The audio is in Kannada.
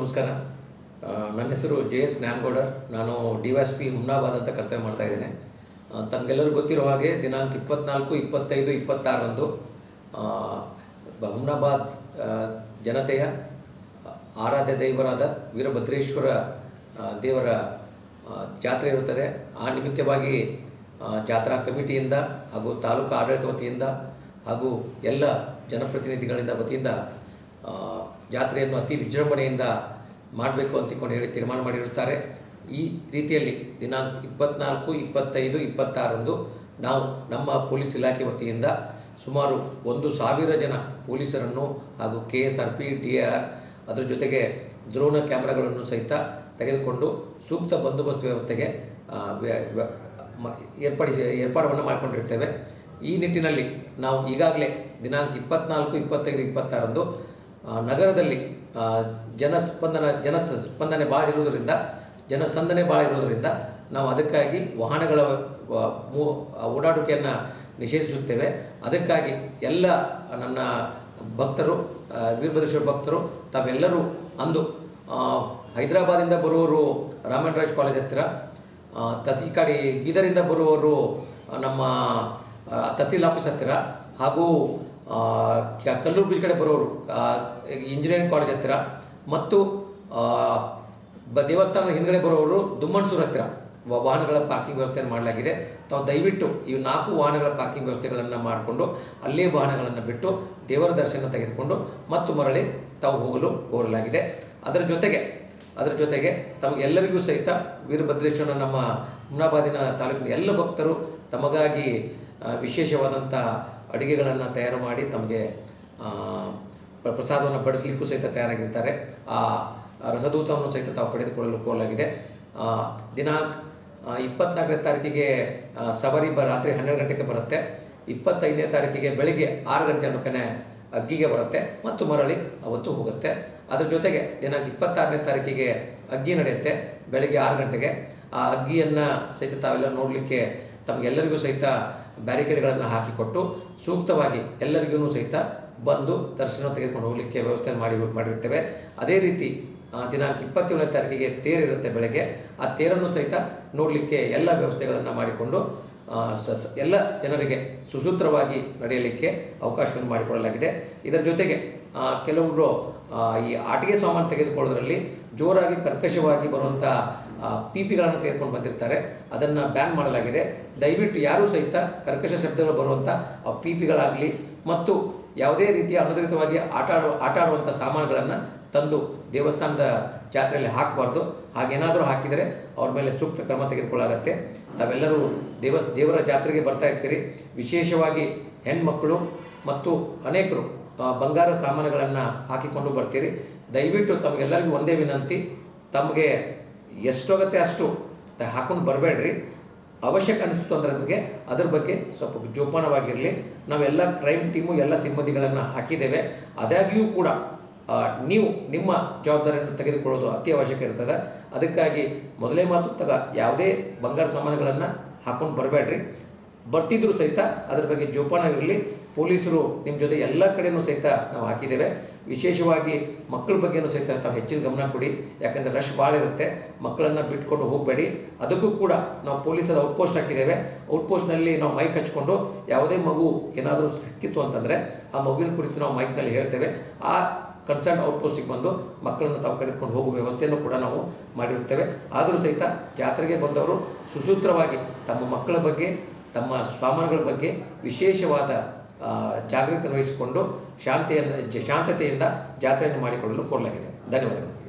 ನಮಸ್ಕಾರ. ನನ್ನ ಹೆಸರು ಜೆ ಎಸ್ ನ್ಯಾಮಗೌಡರ್ ನಾನು D Y S P Humnabad ಅಂತ ಕರ್ತವ್ಯ ಮಾಡ್ತಾ ಇದ್ದೇನೆ. ತಮಗೆಲ್ಲರಿಗೂ ಗೊತ್ತಿರೋ ಹಾಗೆ ದಿನಾಂಕ ಇಪ್ಪತ್ನಾಲ್ಕು, ಇಪ್ಪತ್ತೈದು, ಇಪ್ಪತ್ತಾರರಂದು ಹುಮ್ನಾಬಾದ್ ಜನತೆಯ ಆರಾಧ್ಯ ದೈವರಾದ ವೀರಭದ್ರೇಶ್ವರ ದೇವರ ಜಾತ್ರೆ ಇರುತ್ತದೆ. ಆ ನಿಮಿತ್ತವಾಗಿ ಜಾತ್ರಾ ಕಮಿಟಿಯಿಂದ ಹಾಗೂ ತಾಲೂಕು ಆಡಳಿತ ವತಿಯಿಂದ ಹಾಗೂ ಎಲ್ಲ ಜನಪ್ರತಿನಿಧಿಗಳಿಂದ ವತಿಯಿಂದ ಜಾತ್ರೆಯನ್ನು ಅತಿ ವಿಜೃಂಭಣೆಯಿಂದ ಮಾಡಬೇಕು ಅಂತಿಕೊಂಡು ಹೇಳಿ ತೀರ್ಮಾನ ಮಾಡಿರುತ್ತಾರೆ. ಈ ರೀತಿಯಲ್ಲಿ ದಿನಾಂಕ ಇಪ್ಪತ್ನಾಲ್ಕು, ಇಪ್ಪತ್ತೈದು ಇಪ್ಪತ್ತಾರಂದು ನಾವು ನಮ್ಮ ಪೊಲೀಸ್ ಇಲಾಖೆ ವತಿಯಿಂದ ಸುಮಾರು ಒಂದು ಸಾವಿರ ಜನ ಪೊಲೀಸರನ್ನು ಹಾಗೂ K S R P, D R ಅದರ ಜೊತೆಗೆ ದ್ರೋಣ ಕ್ಯಾಮ್ರಾಗಳನ್ನು ಸಹಿತ ತೆಗೆದುಕೊಂಡು ಸೂಕ್ತ ಬಂದೋಬಸ್ತ್ ವ್ಯವಸ್ಥೆಗೆ ಏರ್ಪಡಿಸಿ, ಏರ್ಪಾಡನ್ನು ಮಾಡಿಕೊಂಡಿರ್ತೇವೆ. ಈ ನಿಟ್ಟಿನಲ್ಲಿ ನಾವು ಈಗಾಗಲೇ ದಿನಾಂಕ ಇಪ್ಪತ್ನಾಲ್ಕು, ಇಪ್ಪತ್ತೈದು ಇಪ್ಪತ್ತಾರಂದು ನಗರದಲ್ಲಿ ಜನಸ್ಪಂದನ ಜನ ಸ್ಪಂದನೆ ಭಾಳ ಇರುವುದರಿಂದ ಜನಸಂದನೆ ಭಾಳ ಇರುವುದರಿಂದ ನಾವು ಅದಕ್ಕಾಗಿ ವಾಹನಗಳ ಓಡಾಡುವಿಕೆಯನ್ನು ನಿಷೇಧಿಸುತ್ತೇವೆ. ಅದಕ್ಕಾಗಿ ಎಲ್ಲ ನನ್ನ ಭಕ್ತರು ವೀರಭದ್ರೇಶ್ವರ ಭಕ್ತರು, ತಾವೆಲ್ಲರೂ ಅಂದು ಹೈದರಾಬಾದಿಂದ ಬರುವವರು ರಾಮನ್ ರಾಜ್ ಕಾಲೇಜ್ ಹತ್ತಿರ ತಸಿಕಾಡಿ ತಸಿ ಈ ಬೀದರಿಂದ ಬರುವವರು ನಮ್ಮ ತಹಸೀಲ್ ಆಫೀಸ್ ಹತ್ತಿರ ಹಾಗೂ ಕಲ್ಲೂರು ಬ್ರಿಡ್ಜ್ ಕಡೆ ಬರೋರು ಇಂಜಿನಿಯರಿಂಗ್ ಕಾಲೇಜ್ ಹತ್ತಿರ, ಮತ್ತು ಬ ದೇವಸ್ಥಾನದ ಹಿಂದ್ಗಡೆ ಬರೋರು ದುಮ್ಮಣ್ಸೂರು ಹತ್ತಿರ. ವಾಹನಗಳ ಪಾರ್ಕಿಂಗ್ ವ್ಯವಸ್ಥೆಯನ್ನು ಮಾಡಲಾಗಿದೆ. ತಾವು ದಯವಿಟ್ಟು ಈ ನಾಲ್ಕು ವಾಹನಗಳ ಪಾರ್ಕಿಂಗ್ ವ್ಯವಸ್ಥೆಗಳನ್ನು ಮಾಡಿಕೊಂಡು, ಅಲ್ಲೇ ವಾಹನಗಳನ್ನು ಬಿಟ್ಟು ದೇವರ ದರ್ಶನ ತೆಗೆದುಕೊಂಡು, ಮತ್ತು ಮರಳಿ ತಾವು ಹೋಗಲು ಕೋರಲಾಗಿದೆ. ಅದರ ಜೊತೆಗೆ ಅದರ ಜೊತೆಗೆ ತಮಗೆಲ್ಲರಿಗೂ ಸಹಿತ ವೀರಭದ್ರೇಶ್ವರನ ನಮ್ಮ ಮುನಾಬಾದಿನ ತಾಲೂಕಿನ ಎಲ್ಲ ಭಕ್ತರು ತಮಗಾಗಿ ವಿಶೇಷವಾದಂತಹ ಅಡುಗೆಗಳನ್ನು ತಯಾರು ಮಾಡಿ ತಮಗೆ ಪ್ರಸಾದವನ್ನು ಬಡಿಸಲಿಕ್ಕೂ ಸಹಿತ ತಯಾರಾಗಿರ್ತಾರೆ. ಆ, ರಸದೂತವನ್ನು ಸಹಿತ ತಾವು ಪಡೆದುಕೊಳ್ಳಲು ಕೋಲಾಗಿದೆ. ದಿನಾಂಕ ಇಪ್ಪತ್ನಾಲ್ಕನೇ ತಾರೀಕಿಗೆ ಸವಾರಿ ಬ, ರಾತ್ರಿ ಹನ್ನೆರಡು ಗಂಟೆಗೆ ಬರುತ್ತೆ. ಇಪ್ಪತ್ತೈದನೇ ತಾರೀಕಿಗೆ ಬೆಳಿಗ್ಗೆ ಆರು ಗಂಟೆ ಅನ್ನೋಕ್ಕೆ ಅಗ್ಗಿಗೆ ಬರುತ್ತೆ ಮತ್ತು ಮರಳಿ ಅವತ್ತು ಹೋಗುತ್ತೆ. ಅದರ ಜೊತೆಗೆ ದಿನಾಂಕ ಇಪ್ಪತ್ತಾರನೇ ತಾರೀಕಿಗೆ ಅಗ್ಗಿ ನಡೆಯುತ್ತೆ ಬೆಳಗ್ಗೆ ಆರು ಗಂಟೆಗೆ. ಆ ಅಗ್ಗಿಯನ್ನು ಸಹಿತ ತಾವೆಲ್ಲ ನೋಡಲಿಕ್ಕೆ ತಮಗೆಲ್ಲರಿಗೂ ಸಹಿತ ಬ್ಯಾರಿಕೇಡ್ಗಳನ್ನು ಹಾಕಿಕೊಟ್ಟು ಸೂಕ್ತವಾಗಿ ಎಲ್ಲರಿಗೂ ಸಹಿತ ಬಂದು ದರ್ಶನ ತೆಗೆದುಕೊಂಡು ಹೋಗಲಿಕ್ಕೆ ವ್ಯವಸ್ಥೆ ಮಾಡಿ ಮಾಡಿರುತ್ತೇವೆ. ಅದೇ ರೀತಿ ದಿನಾಂಕ ಇಪ್ಪತ್ತೇಳನೇ ತಾರೀಕಿಗೆ ತೇರಿರುತ್ತೆ ಬೆಳಗ್ಗೆ. ಆ ತೇರನ್ನು ಸಹಿತ ನೋಡಲಿಕ್ಕೆ ಎಲ್ಲ ವ್ಯವಸ್ಥೆಗಳನ್ನು ಮಾಡಿಕೊಂಡು ಸ- ಎಲ್ಲ ಜನರಿಗೆ ಸುಸೂತ್ರವಾಗಿ ನಡೆಯಲಿಕ್ಕೆ ಅವಕಾಶವನ್ನು ಮಾಡಿಕೊಡಲಾಗಿದೆ. ಇದರ ಜೊತೆಗೆ ಕೆಲವರು ಈ ಆಟಿಕೆ ಸಾಮಾನು ತೆಗೆದುಕೊಳ್ಳೋದ್ರಲ್ಲಿ ಜೋರಾಗಿ ಕರ್ಕಶವಾಗಿ ಬರುವಂಥ ಪಿಪಿಗಳನ್ನು ತೆಗೆದುಕೊಂಡು ಬಂದಿರ್ತಾರೆ. ಅದನ್ನು ಬ್ಯಾನ್ ಮಾಡಲಾಗಿದೆ. ದಯವಿಟ್ಟು ಯಾರೂ ಸಹಿತ ಕರ್ಕಶ ಶಬ್ದಗಳು ಬರುವಂಥ ಆ, ಪಿಪಿಗಳಾಗಲಿ ಮತ್ತು ಯಾವುದೇ ರೀತಿಯ ಅನಧಿಕೃತವಾಗಿ ಆಟ ಆಡುವ ಸಾಮಾನುಗಳನ್ನು ತಂದು ದೇವಸ್ಥಾನದ ಜಾತ್ರೆಯಲ್ಲಿ ಹಾಕಬಾರ್ದು. ಹಾಗೇನಾದರೂ ಹಾಕಿದರೆ ಅವ್ರ ಮೇಲೆ ಸೂಕ್ತ ಕ್ರಮ ತೆಗೆದುಕೊಳ್ಳಾಗತ್ತೆ ತಾವೆಲ್ಲರೂ ದೇವಸ್, ದೇವರ ಜಾತ್ರೆಗೆ ಬರ್ತಾ ಇರ್ತೀರಿ. ವಿಶೇಷವಾಗಿ ಹೆಣ್ಮಕ್ಕಳು ಮತ್ತು ಅನೇಕರು. ಬಂಗಾರ ಸಾಮಾನುಗಳನ್ನು ಹಾಕಿಕೊಂಡು ಬರ್ತೀರಿ. ದಯವಿಟ್ಟು ತಮಗೆಲ್ಲರಿಗೂ ಒಂದೇ ವಿನಂತಿ, ತಮಗೆ ಎಷ್ಟೋಗತ್ತೆ ಅಷ್ಟು ಹಾಕೊಂಡು ಬರಬೇಡ್ರಿ. ಅವಶ್ಯಕ ಅನಿಸ್ತು ಅಂದ್ರೆ ಬಗ್ಗೆ ಅದರ ಬಗ್ಗೆ ಸ್ವಲ್ಪ ಜೋಪಾನವಾಗಿರಲಿ. ನಾವೆಲ್ಲ ಕ್ರೈಮ್ ಟೀಮು ಎಲ್ಲ ಸಿಬ್ಬಂದಿಗಳನ್ನು ಹಾಕಿದ್ದೇವೆ. ಅದಾಗಿಯೂ ಕೂಡ ನೀವು ನಿಮ್ಮ ಜವಾಬ್ದಾರಿಯನ್ನು ತೆಗೆದುಕೊಳ್ಳೋದು ಅತಿ ಅವಶ್ಯಕ ಇರ್ತದೆ. ಅದಕ್ಕಾಗಿ ಮೊದಲೇ ಮಾತು ತಗ, ಯಾವುದೇ ಬಂಗಾರ ಸಾಮಾನುಗಳನ್ನು ಹಾಕೊಂಡು ಬರಬೇಡ್ರಿ. ಬರ್ತಿದ್ರು ಸಹಿತ ಅದರ ಬಗ್ಗೆ ಜೋಪಾನವಿರಲಿ ಪೊಲೀಸರು ನಿಮ್ಮ ಜೊತೆ ಎಲ್ಲ ಕಡೆಯೂ ಸಹಿತ ನಾವು ಹಾಕಿದ್ದೇವೆ. ವಿಶೇಷವಾಗಿ ಮಕ್ಕಳ ಬಗ್ಗೆನೂ ಸಹಿತ ತಾವು ಹೆಚ್ಚಿನ ಗಮನ ಕೊಡಿ. ಯಾಕಂದರೆ ರಶ್ ಭಾಳ ಇರುತ್ತೆ. ಮಕ್ಕಳನ್ನು ಬಿಟ್ಕೊಂಡು ಹೋಗಬೇಡಿ. ಅದಕ್ಕೂ ಕೂಡ ನಾವು ಪೊಲೀಸರ ಔಟ್ಪೋಸ್ಟ್ ಹಾಕಿದ್ದೇವೆ. ಔಟ್ಪೋಸ್ಟ್ನಲ್ಲಿ ನಾವು ಮೈಕ್ ಹಚ್ಕೊಂಡು ಯಾವುದೇ ಮಗು ಏನಾದರೂ ಸಿಕ್ಕಿತ್ತು ಅಂತಂದರೆ ಆ ಮಗುವಿನ ಕುರಿತು ನಾವು ಮೈಕ್ನಲ್ಲಿ ಹೇಳ್ತೇವೆ. ಆ ಕನ್ಸರ್ನ್ ಔಟ್ಪೋಸ್ಟಿಗೆ ಬಂದು ಮಕ್ಕಳನ್ನು ತಾವು ಕರೆದುಕೊಂಡು ಹೋಗುವ ವ್ಯವಸ್ಥೆಯನ್ನು ಕೂಡ ನಾವು ಮಾಡಿರುತ್ತೇವೆ. ಆದರೂ ಸಹಿತ ಜಾತ್ರೆಗೆ ಬಂದವರು ಸುಸೂತ್ರವಾಗಿ ತಮ್ಮ ಮಕ್ಕಳ ಬಗ್ಗೆ, ತಮ್ಮ ಸಾಮಾನುಗಳ ಬಗ್ಗೆ ವಿಶೇಷವಾದ ಜಾಗೃತಿ ವಹಿಸಿಕೊಂಡು ಶಾಂತಿಯನ್ನು ಶಾಂತತೆಯಿಂದ ಜಾತ್ರೆಯನ್ನು ಮಾಡಿಕೊಳ್ಳಲು ಕೋರಲಾಗಿದೆ. ಧನ್ಯವಾದಗಳು.